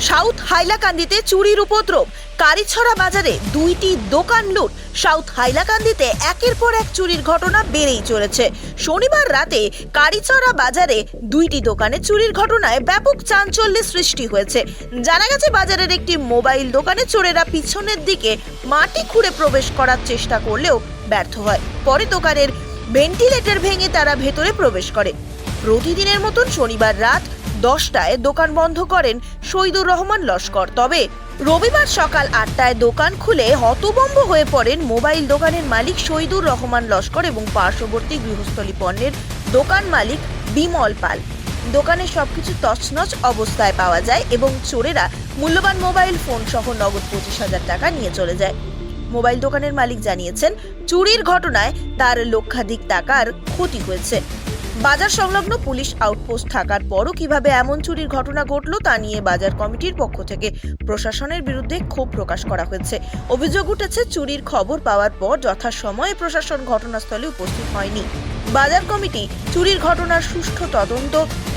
South হাইলাকান্দিতে চুরির উপদ্রব। কারিছড়া বাজারে দুইটি দোকান লুট। সাউথ হাইলাকান্দিতে একের পর এক চুরির ঘটনা বেড়েই চলেছে। শনিবার রাতে কারিছড়া বাজারে দুইটি দোকানে চুরির ঘটনায় ব্যাপক চাঞ্চল্যের সৃষ্টি হয়েছে। জানা গেছে, বাজারের একটি মোবাইল দোকানে চোরেরা পিছনের দিকে মাটি খুঁড়ে প্রবেশ করার চেষ্টা করলেও ব্যর্থ হয়। পরে দোকানের ভেন্টিলেটর ভেঙে তারা ভেতরে প্রবেশ করে। প্রতিদিনের মতন শনিবার রাত দশটায় দোকান বন্ধ করেন শহীদুর রহমান লস্কর। তবে রবিবার সকাল আটটায় দোকান খুলে হতবম্ব হয়ে পড়েন মোবাইল দোকানের মালিক শহীদুর রহমান লস্কর এবং পার্শ্ববর্তী গৃহস্থলী পণ্যের দোকান মালিক বিমল পাল। দোকানে সবকিছু তছনছ অবস্থায় পাওয়া যায় এবং চোরেরা মূল্যবান মোবাইল ফোন সহ নগদ পঁচিশ হাজার টাকা নিয়ে চলে যায়। মোবাইল দোকানের মালিক জানিয়েছেন, চুরির ঘটনায় তার লক্ষাধিক টাকার ক্ষতি হয়েছে। বাজার সংলগ্ন পুলিশ আউটপোস্ট থাকার পরও কীভাবে এমন চুরির ঘটনা ঘটলো তা নিয়ে বাজার কমিটির পক্ষ থেকে প্রশাসনের বিরুদ্ধে ক্ষোভ প্রকাশ করা হয়েছে। অভিযোগ উঠেছে, চুরির খবর পাওয়ার পর যথাসময়ে প্রশাসন ঘটনাস্থলে উপস্থিত হয়নি। বাজার কমিটি চুরির ঘটনার সুষ্ঠু তদন্ত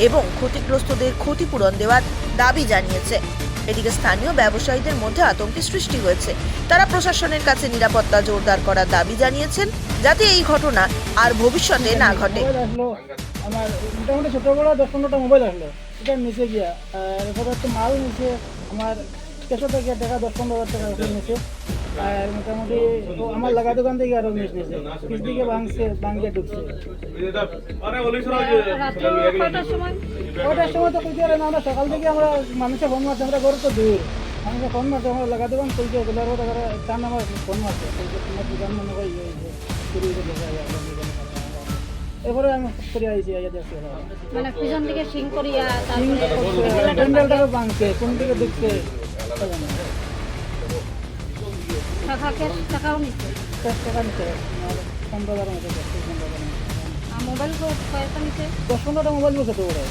এবং ক্ষতিগ্রস্তদের ক্ষতিপূরণ দেওয়ার দাবি জানিয়েছে। এদিকে স্থানীয় ব্যবসায়ীদের মধ্যে আতঙ্কের সৃষ্টি হয়েছে। তারা প্রশাসনের কাছে নিরাপত্তা জোরদার করার দাবি জানিয়েছেন, যাতে এই ঘটনা আর ভবিষ্যতে না ঘটে। আমার মোটামুটি ছোটো বড় দশ পনেরোটা মোবাইল আসলো। এটা নিচে গিয়া এরপরে একটা মাল নিচে, আমার কেশো থেকে টাকা দশ পনেরো হাজার টাকা নিচে। আর মোটামুটি আমার লাগা দোকান থেকে আরও নিচে পিস দিকে ভাঙছে ভাঙিয়ে ঢুকছে। কটার সময় তো কইতে পারে না আমরা সকাল থেকে আমরা মানুষের ফোন মারছে আমরা ঘরে তো দূর। মানুষের ফোন মারছে আমরা লাগা দোকান গেলে আর ওটা তার আমার ফোন মারছে। তোমার দোকান মনে হয় এরপরে আমি করে আইছি আইয়া দেখছি মানে পিছন দিকে সিং করিয়া প্যান্ডেলটাকে কোন দিকে ঢুকছে টাকা টাকাও নিচ্ছে দশ টাকা নিচ্ছে পনেরো মতো মোবাইল কয়েকটা নিচ্ছে দশ পনেরোটা মোবাইল বসে তো ওরা।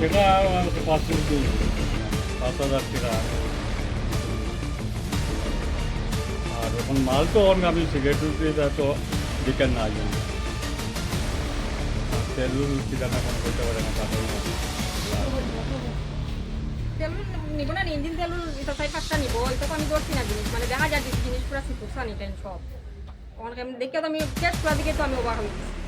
টাকা আমাকে মিনিট দিন পাঁচ হাজার টাকা আর এখন মাল তো অন্য আমি সিগারেট দিয়ে তো বিকেল না আসবেন তেল ঠিকানা কোনো করতে পারে না তেল নিব না, ইঞ্জিন তেল এটা চাই পাঁচটা নিব, এটা তো আমি ধরছি না জিনিস মানে দেখা যায় জিনিস পুরা সিকুরসা নি টেন সব। আমি দেখে তো আমি টেস্ট করা দিকে তো আমি অবাক হয়ে গেছি।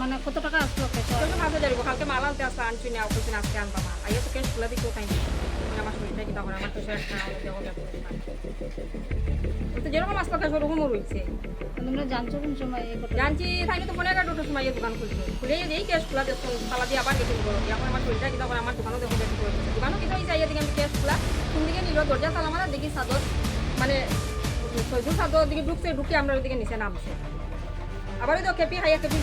মানে কত টাকা আসলো কৃষক পাঁচ হাজার দিব কালকে মাল আনতে আসা আনছি না ওখানে আজকে আনবা মাল আইয়া তো খোলা দিকে আমার শরীরটা কি তখন আমার তো যেরকম আসলো কাজ ওরকমও রয়েছে তোমরা জানছো কোন সময় জানছি তাই তো মনে এগারোটার সময় এই দোকান খুলছে। খুলে এই কেস খোলা দেখো তালা দিয়ে আবার গেছে বলো এখন আমার শরীরটা এখন আমার দোকানও দেখো করে দিচ্ছে। দোকানও কিন্তু হয়েছে এদিকে আমি কেস খোলা। কোন দিকে নিল দরজা তালা মারা দেখি সাদর মানে সৈদুর সাদর দিকে ঢুকছে ঢুকে আমরা ওইদিকে নিচে নামছে। আবার ওই তো কেপি হাইয়া কেপি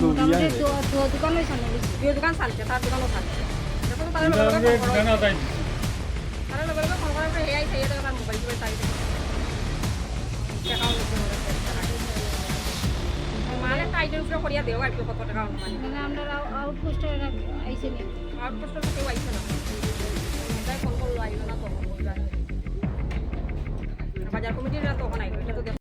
মোটামুটি দু- দু- দোকান না। দোকান চালছে তার দোকানও চালছে। তো তার লগে লগে ফোন লগে লগে করার পরে তার মোবাইল টোবাইল নিচ্ছে মনে টাইটের উপরে করিয়া দেও আর কি কত টাকা অনুমান মানে আমরা আউটপোস্টে নি। আউটপোস্টে কেউ আইছে না। তাই ফোন করল আইলো না বুঝলাম বাজার কমিটিরা তখন আইলো এটা তো